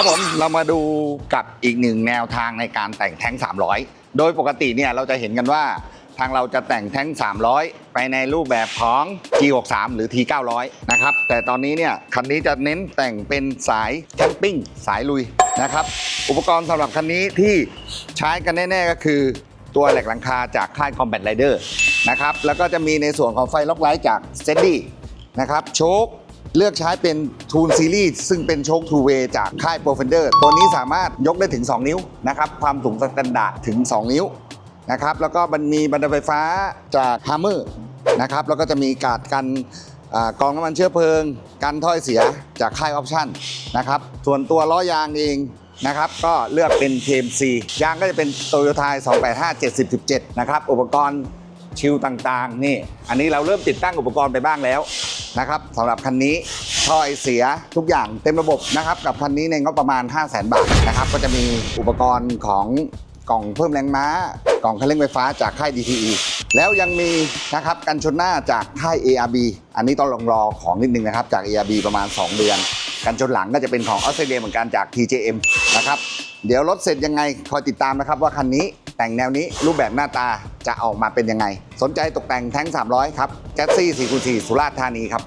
ครับผมเรามาดูกับอีกหนึ่งแนวทางในการแต่งแท้ง 300 โดยปกติเนี่ยเราจะเห็นกันว่าทางเราจะแต่งแท้ง 300 ไปในรูปแบบของ G63 หรือ T900 นะครับ แต่ตอนนี้เนี่ยคันนี้จะเน้นแต่งเป็นสายแคมปิ้งสายลุยนะครับ อุปกรณ์สำหรับคันนี้ที่ใช้กันแน่ ๆ ก็คือตัวแหลกหลังคาจากค่าย Combat Rider นะครับ แล้วก็จะมีในส่วนของไฟล็อกไลท์จาก s t e d y นะครับ โชค เลือกใช้เป็นทูนซีรีส์ซึ่งเป็นโชคทูเวจากค่ายโปรเฟนเดอร์ตัวนี้สามารถยกได้ถึง 2 นิ้วนะครับความสูงสแตนดาร์ดถึง 2 นิ้วนะครับแล้วก็มันมีบันไดไฟฟ้าจากฮ a มเมอร์นะครับแล้วก็จะมีการดกันอกองน้ำมันเชื้อเพลิง กันถ้อยเสียจากค่ายออปชั่นนะครับส่วนตัวล้อยางเองนะครับก็เลือกเป็น TMC ยางก็จะเป็นโตโยต้า285 70 17 นะครับ อุปกรณ์ชิลต่างๆ นี่ อันนี้เราเริ่มติดตั้งอุปกรณ์ไปบ้างแล้ว นะครับสำหรับคันนี้ท่อไอเสียทุกอย่างเต็มระบบนะครับ กับคันนี้ในงบประมาณ 5 0 0 0 0 0 บาทนะครับ ก็จะมีอุปกรณ์ของกล่องเพิ่มแรงม้า กล่องคันเร่งไฟฟ้าจากค่าย DTE แล้วยังมีนะครับกันชนหน้าจากค่าย ARB อันนี้ต้องลองรอของนิดนึงนะครับจาก ARB ประมาณ 2 เดือน กันชนหลังก็จะเป็นของออสเตรเลียเหมือนกันจาก TJM นะครับเดี๋ยวรถเสร็จยังไงคอยติดตามนะครับว่าคันนี้แต่งแนวนี้รูปแบบหน้าตา จะออกมาเป็นยังไง สนใจตกแต่งแท้ง 300 ครับแก๊สซี่4คูณ4สุราษฎร์ธานีครับ